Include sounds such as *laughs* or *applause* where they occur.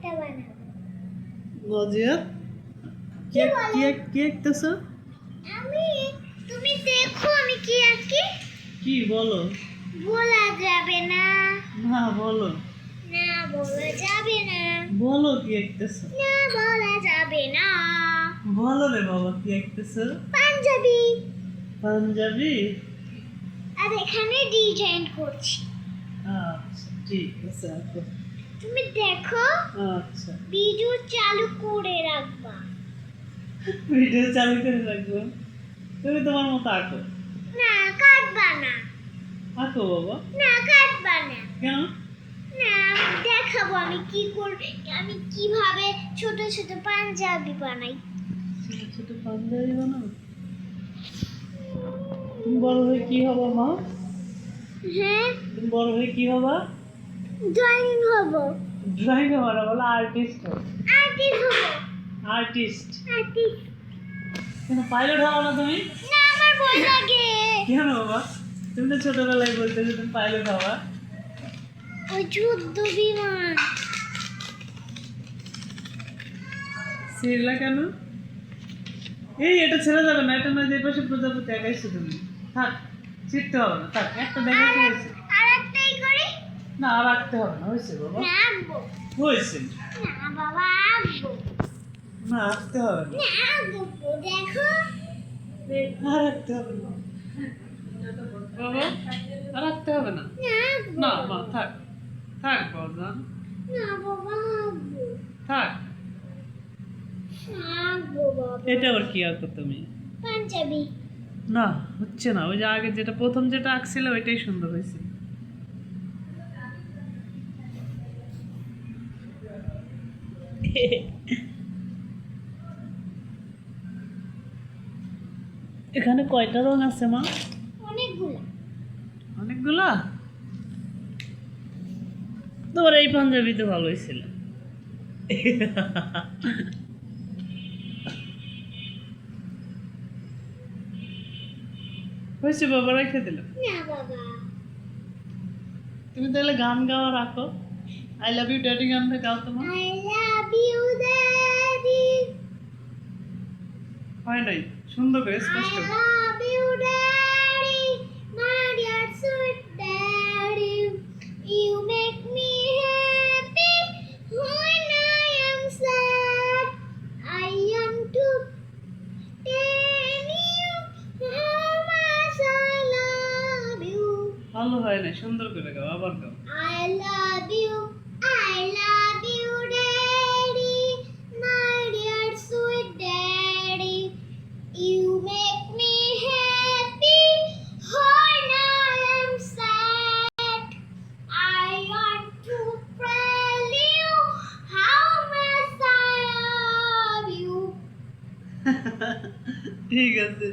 একটা বানাবো। নজিয়াত কে কে কে আঁকতেছ আমি তুমি দেখো আমি কি আঁকি কি। বলো? বলা যাবে না। না বলো। না বলা যাবে না। বলো কি আঁকতেছ না বলা যাবে না। বলো রে বাবা কি আঁকতেছ পাঞ্জাবি। পাঞ্জাবি? আর এখানে ডিজাইন করছি। আচ্ছা ঠিক আছে তুমি দেখো আচ্ছা। ভিডিও চালু করে রাখবা। ভিডিও চালু করে রাখব? তুমি তোমার মতো আঁকো। না কাটবা না। আঁকো বাবা। না কাটবা না। কেন? না দেখাবো আমি কি কর আমি কীভাবে ছোট ছোট পাঞ্জাবি বানাই। ছোট ছোট পাঞ্জাবি বানাও? তুমি বড় হয়ে কি হবা মা? হ্যাঁ? তুমি বড় হয়ে কি হবা? ড্রয়িং হব। ড্রয়িং হবা না বলো আর্টিস্ট হবে আর্টিস্ট হব। আর্টিস্ট আর্টিস্ট কেন পাইলট হবা না তুমি? না আমার ভয় লাগে। কেন বাবা? তুমি তো ছোটবেলায় বলতে যে তুমি পাইলট হবা। ওই যুদ্ধ বিমান। সিরলা কেন? এই এটা ছেড়ে যাবে না এটা না যে পাশে প্রজাপতি একাইছো তুমি। থাক ছিটতে হবে না থাক একটা দেখা হয়েছে আর একটাই করি না রাখতে হবে না। হয়েছে বাবা? না হয়েছে। না বাবা না রাখতে হবে না। না দেখো। আর রাখতে হবে না। বাবা রাখতে হবে না। না মা থাক। থাক বাবা না বাবা থাক। এটা আবার কি আঁকো তুমি? পাঞ্জাবি। না হচ্ছে না। ওই যে আগে যেটা প্রথম যেটা আঁকছিল ওইটাই সুন্দর হয়েছে। *laughs* এখানে কয়টা রং আছে মা? অনেকগুলো। অনেকগুলা? তোমার এই পাঞ্জাবি তো ভালোই ছিল। হয়েছে বাবা রেখে বাবা। তুমি তাহলে গান গাওয়া রাখো। আই লাভ ইউ ড্যাডি গানটা গাও তোমার I love you daddy হয় নাই সুন্দর করে I স্পষ্ট love you daddy my dear sweet daddy you make me happy when I am sad I want to tell you how much I love you ভালো হয় নাই সুন্দর করে গাও আবার গাও ঠিক আছে।